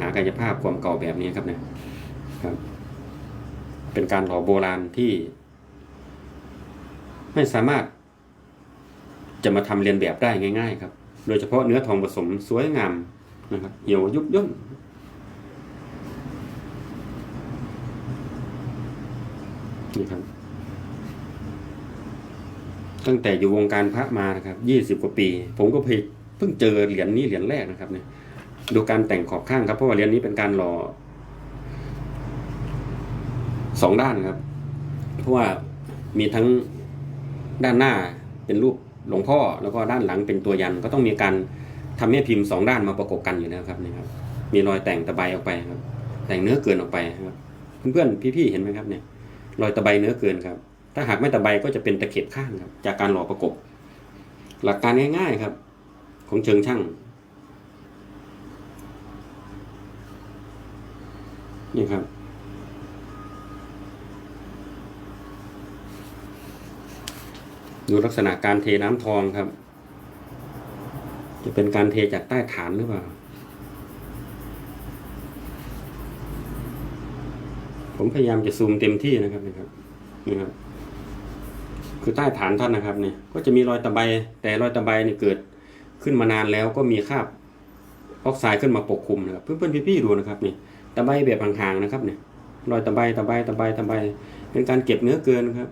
หากายภาพความเก่าแบบนี้ครับเนี่ยครับ เป็นการหล่อโบราณที่ ไม่สามารถ จะมาทำเรียนแบบได้ง่าย ๆ ครับ โดยเฉพาะเนื้อทองผสมสวยงามนะครับเหี่ยวยุบย่นนี่ครับ ตั้งแต่อยู่วงการพระมานะครับยี่สิบกว่าปี ผมก็เพิ่งเพิ่งเจอเหรียญนี้เหรียญแรกนะครับเนี่ย ดูการแต่งขอบข้างครับเพราะว่าเหรียญนี้เป็นการหล่อสองด้านครับ เพราะว่ามีทั้งด้านหน้าเป็นรูปหลวงพ่อ แล้วก็ด้านหลังเป็นตัวยันก็ต้องมีการทำให้พิมพ์สองด้านมาประกบกันอยู่แล้วครับนี่ครับ มีรอยแต่งตะไบออกไปครับ แต่งเนื้อเกินออกไปครับเพื่อนๆพี่ๆเห็นไหมครับเนี่ย รอยตะไบเนื้อเกินครับ ถ้าหากไม่ตะไบก็จะเป็นตะเข็บข้างครับ จากการหล่อประกบ หลักการง่าย ๆครับ ของเชิงช่าง นี่ครับ ดูลักษณะการเทน้ำทองครับ จะเป็นการเทจากใต้ฐานหรือเปล่า ผมพยายามจะซูมเต็มที่นะครับนี่ครับนี่ครับ คือใต้ฐานท่านนะครับเนี่ยก็จะมีรอยตะไบแต่รอยตะไบเนี่ยเกิดขึ้นมานานแล้วก็มีคราบ ออกไซด์ขึ้นมาปกคลุมนะครับเพื่อนๆพี่ๆดูนะครับนี่ตะไบแบบห่างๆนะครับเนี่ยรอยตะไบตะไบตะไบตะไบเป็นการเก็บเนื้อเกินครับ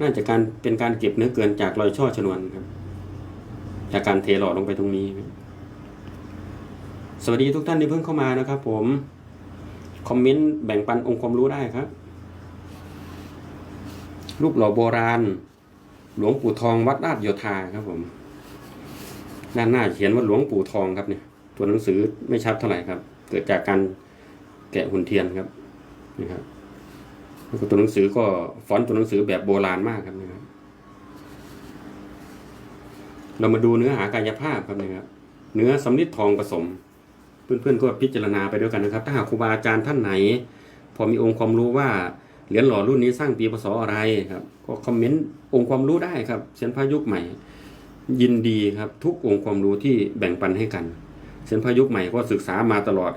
น่าจะการเป็นการเก็บเนื้อเกินจากรอยช่อชนวนครับ จากการเทหล่อลงไปตรงนี้ สวัสดีทุกท่านที่เพิ่งเข้ามานะครับ ผมคอมเมนต์แบ่งปันองค์ความรู้ได้ครับ รูปหล่อโบราณ หลวงปู่ทองวัดราชโยธาครับผมด้านหน้าเขียนว่าหลวงปู่ทองครับเนี่ย ตัวหนังสือไม่ชัดเท่าไหร่ครับ เกิดจากการแกะหุ่นเทียนครับนี่ครับแล้วก็ตัวหนังสือก็ฟอนต์ตัวหนังสือแบบโบราณมากครับนะครับ เรามาดูเนื้อหากายภาพครับนะครับ เนื้อสำลิดทองผสม เพื่อนๆก็พิจารณาไปด้วยกันนะครับ ถ้าหากครูบาอาจารย์ท่านไหน พอมีองค์ความรู้ว่าเหรียญหล่อรุ่นนี้สร้างปีพศอะไรครับ ก็คอมเมนต์องค์ความรู้ได้ครับเซียนพระยุคใหม่ ยินดีครับ ทุกองค์ความรู้ที่แบ่งปันให้กัน เส้นพายุคใหม่ก็ศึกษามาตลอด